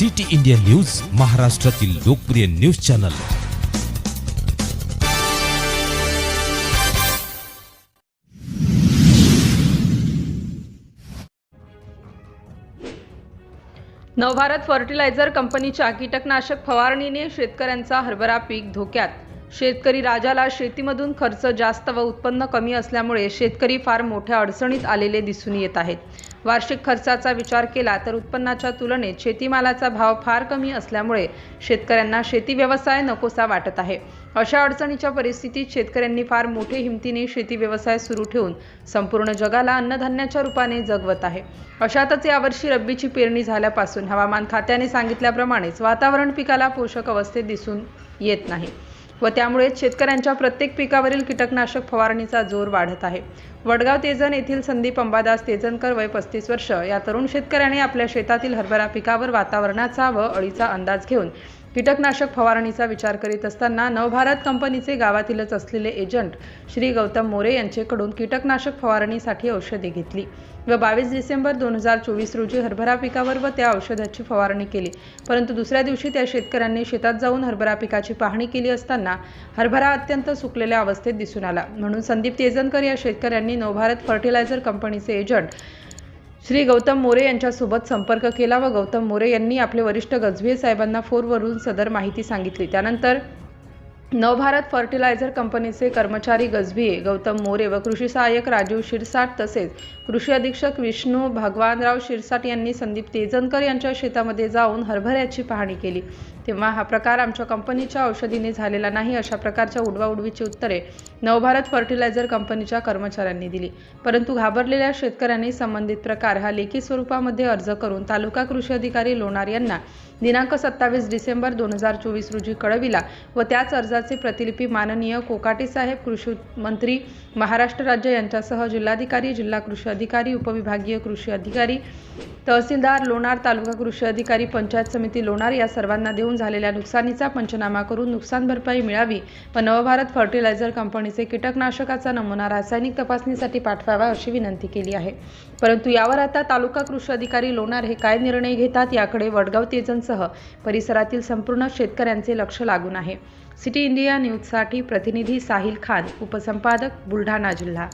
City India news महाराष्ट्रातील लोकप्रिय news channel. नवभारत fertiliser कंपनीच्या कीटकनाशक फवारणीने शेतकऱ्यांचा हरभरा पीक धोक्यात. शेतकरी राजाला शेतीमधून खर्च जास्त व उत्पन्न कमी असल्यामुळे शेतकरी फार मोठ्या अडचणीत आलेले दिसून येत आहेत. वार्षिक खर्चाचा विचार केला तर उत्पन्नाच्या तुलनेत शेतीमालाचा भाव फार कमी असल्यामुळे शेतकऱ्यांना शेती व्यवसाय नकोसा वाटत आहे. अशा अडचणीच्या परिस्थितीत शेतकऱ्यांनी फार मोठे हिमतीने शेती व्यवसाय सुरू ठेवून संपूर्ण जगाला अन्नधान्याच्या रूपाने जगवत आहे. अशातच यावर्षी रब्बीची पेरणी झाल्यापासून हवामान खात्याने सांगितल्याप्रमाणेच वातावरण पिकाला पोषक अवस्थेत दिसून येत नाही. व त्यामुळेच शेतकऱ्यांच्या प्रत्येक पिकावरील कीटकनाशक फवारणीचा जोर वाढत आहे. वडगाव तेजन येथील संदीप अंबादास तेजनकर वय पस्तीस वर्ष या तरुण शेतकऱ्याने आपल्या शेतातील हरभरा पिकावर वातावरणाचा व अळीचा अंदाज घेऊन कीटकनाशक फवारणीचा विचार करीत असताना नवभारत कंपनीचे गावातीलच असलेले एजंट श्री गौतम मोरे यांच्याकडून कीटकनाशक फवारणीसाठी औषधे घेतली व बावीस डिसेंबर दोन हजार चोवीस रोजी हरभरा पिकावर व त्या औषधाची फवारणी केली. परंतु दुसऱ्या दिवशी त्या शेतकऱ्यांनी शेतात जाऊन हरभरा पिकाची पाहणी केली असताना हरभरा अत्यंत सुकलेल्या अवस्थेत दिसून आला. म्हणून संदीप तेजनकर या शेतकऱ्यांनी नवभारत फर्टिलायझर कंपनीचे एजंट श्री गौतम मोरे यांच्यासोबत संपर्क केला व गौतम मोरे यांनी आपले वरिष्ठ गजभिये साहेबांना फोनवरून सदर माहिती सांगितली. त्यानंतर नवभारत फर्टिलायझर कंपनीचे कर्मचारी गजभिये गौतम मोरे व कृषी सहाय्यक राजीव शिरसाट तसेच कृषी अधीक्षक विष्णू भगवानराव शिरसाट यांनी संदीप तेजनकर यांच्या शेतामध्ये जाऊन हरभऱ्याची पाहणी केली. तेव्हा हा प्रकार आमच्या कंपनीच्या औषधीने झालेला नाही अशा प्रकारच्या उडवाउडवीची उत्तरे नवभारत फर्टिलायझर कंपनीच्या कर्मचाऱ्यांनी दिली. परंतु घाबरलेल्या शेतकऱ्यांनी संबंधित प्रकार हा लेखी स्वरूपामध्ये अर्ज करून तालुका कृषी अधिकारी लोणार यांना दिनांक सत्तावीस डिसेंबर दोन हजार चोवीस रोजी कळविला व त्याच अर्जाचे प्रतिलिपी माननीय कोकाटे साहेब कृषी मंत्री महाराष्ट्र राज्य यांच्यासह जिल्हाधिकारी जिल्हा कृषी अधिकारी उपविभागीय कृषी अधिकारी तहसीलदार लोणार तालुका कृषी अधिकारी पंचायत समिती लोणार या सर्वांना देऊन झालेल्या नुकसानीचा पंचनामा करून नुकसान भरपाई मिळावी व नवभारत फर्टिलायझर कंपनीचे कीटकनाशकाचा नमुना रासायनिक तपासणीसाठी पाठवावा अशी विनंती केली आहे. परंतु यावर आता तालुका कृषी अधिकारी लोणार हे काय निर्णय घेतात याकडे वडगाव तेजनसह परिसरातील संपूर्ण शेतकऱ्यांचे लक्ष लागून आहे. सिटी इंडिया न्यूजसाठी प्रतिनिधी साहिल खान उपसंपादक बुलढाणा जिल्हा.